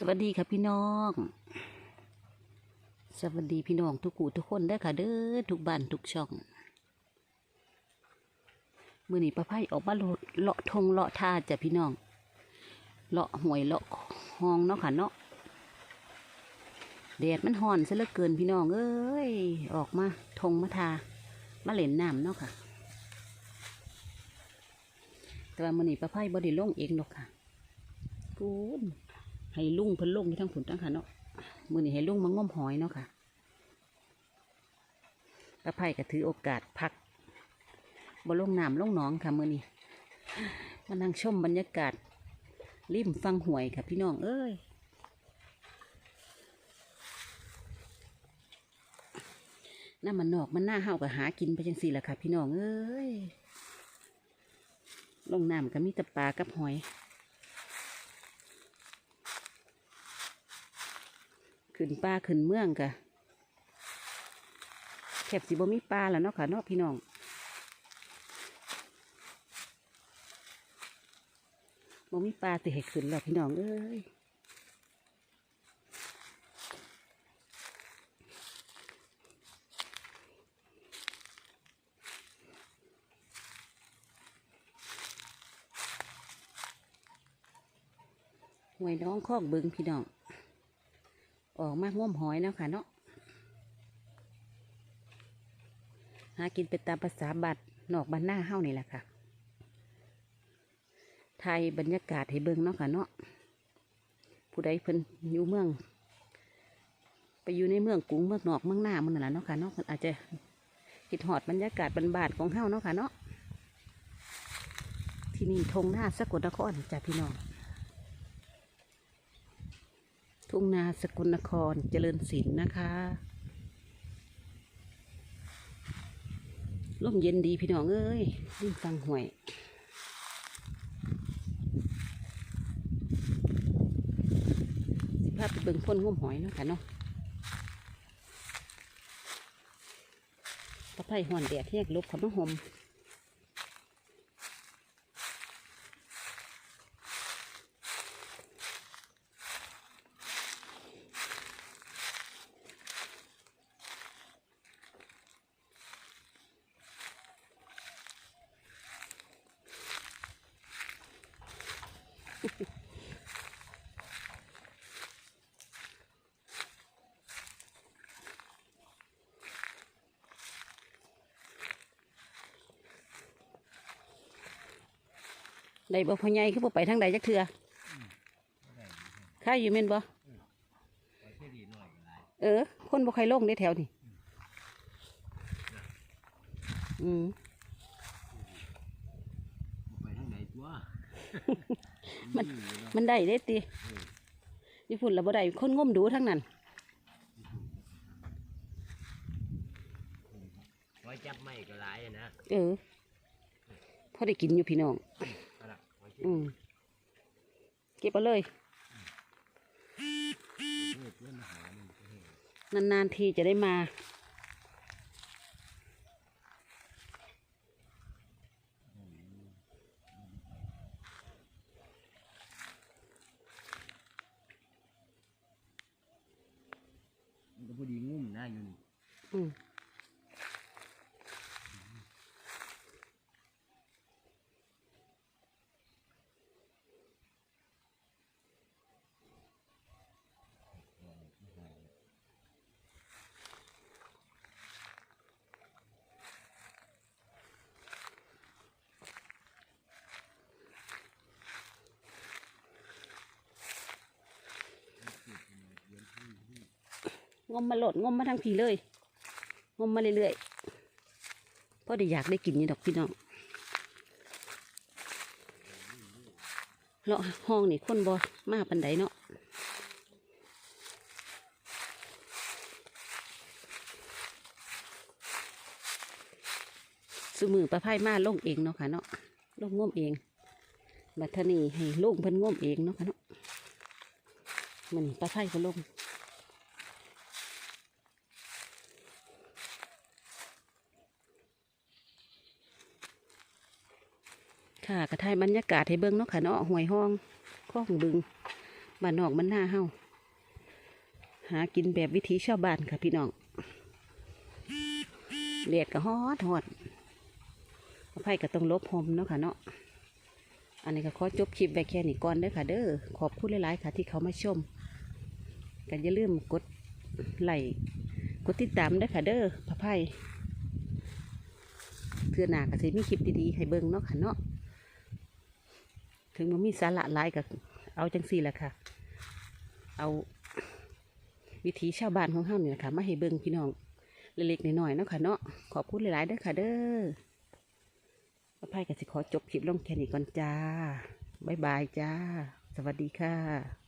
สวัสดีค่ะพี่น้อง สวัสดีพี่น้องทุกกูทุกคนเด้ค่ะ เด้อทุกบ้านทุกช่อง มือหนีป้าไพ่ออกมาโลดเลาะทงเลาะท่าจ้ะพี่น้อง เลาะหวยเลาะห้องเนาะค่ะเนาะแดดมันห่อนซะเหลือเกินพี่น้องเอ้ยออกมาทงมาทามาเล่นน้ำเนาะค่ะ แต่ว่ามือหนีป้าไพ่บ่ได้ลงเองหรอกค่ะพูน ให้ลุงเพิ่นลงที่ทั้งผุนทั้งค่ะเนาะมือนี้ให้ลุงมางมหอยเนาะค่ะป้าไผ่ก็ถือโอกาสพักบ่ลงน้ำลงหนองค่ะมือนี้มานั่งชมบรรยากาศริมฟังหวยค่ะพี่น้องเอ้ยน้ำมันนอกมันหน้าเฮาก็หากินไปจังสี่แหละค่ะ พี่น้องเอ้ยลงน้ำก็มีแต่ปลากับหอย ขึ้นป่าขึ้นเมืองกะแคบสิบ่มีปลาแล้วเนาะค่ะเนาะพี่น้องบ่มีปลาสิให้ขึ้นแล้วพี่น้องเอ้ยหวยน้องคอกเบิงพี่น้อง ออกมาง่วมหอยแล้วค่ะเนาะหากินเป็นตามภาษาบัตรนอกบ้านหน้าเฮ้านี่แหละค่ะไทยบรรยากาศให้เบิ่งเนาะค่ะเนาะผู้ใดเพิ่นอยู่เมือง ไปอยู่ในเมืองกรุงเมืองนอกเมืองหน้ามันนั่นแหละเนาะค่ะเนาะเพิ่นอาจจะคิดหอดบรรยากาศบ้านๆของเฮ้าเนาะค่ะเนาะที่นี่ทงหน้าสกลนครจ้ะพี่น้อง ทุ่งนาสกลนครเจริญศิลป์นะคะร่มเย็นดีพี่น้องเอ้ยยิ่งฟังหวยสิภาพไปเบิ่งพ่นง่มหอยเนาะค่ะเนาะตะไคร่ห่อนแดดแห้งลบขมห่ม ได้บ่พ่อใหญ่คือบ่ไปทางใดจักเถื่อข้าอยู่เม่นบ่เออ คนบ่ใครลงได้แถวนี่อืมไปทางไหนตัว มัน มันได้เด้ติญี่ปุ่นเราบ่ได้คนงมดูทั้งนั้นไว้จับไม่ก็หลายอะนะ เออพอได้กินอยู่พี่น้องเอาล่ะไว้เก็บอืมเก็บเอาเลยเพื่อเพื่อนมาหามันก็เห็นนานๆทีจะได้มา มันก็พอดีงุ่มหน้าอยู่นี่ อืมงมมาหลดงมมาทางผีเลย งมมาเรื่อยๆเพราะได้อยากได้กินนี่ดอกพี่น้องเลาะห้องนี่คนบอมาปันไดเนาะสมือประไพ่มาลงเองเนาะค่ะเนาะลงงมเอง บัดทนีให้ลุงเพิ่นงมเองเนาะค่ะเนาะมันประไพ่ก็ลง ค่ะกระทายบรรยากาศให้เบิ้งเนาะค่ะเนาะห่วยห้องข้องบึงบ้านนอกมันหน้าเฮาหากินแบบวิถีชาวบ้านค่ะพี่น้องเลียดก็ฮอดฮอดไผ่ก็ต้องลบหมเนาะค่ะเนาะอันนี้ก็ขอจบคลิปไว้แค่นี้ก่อนเด้อค่ะ เด้อขอบคุณหลายๆค่ะที่เขามาชมกันอย่าลืมกดไลค์กดติดตามเด้อค่ะ เด้อพระไพ่เพื่อหนาก็สิมีคลิปดีๆให้เบิ่งเนาะค่ะเนาะ ถึงมันมีสาระหลายกับเอาจังสี่แหละค่ะ เอาวิถีชาวบ้านของเฮาเนี่ยค่ะมาให้เบิ่งพี่น้องเล็กๆน้อยๆเนาะค่ะเนาะขอบคุณหลายๆเด้อค่ะเด้อป้าไพ่ก็สิขอจบคลิปลงแค่นี้ก่อนจ้า บ๊ายบายจ้า สวัสดีค่ะ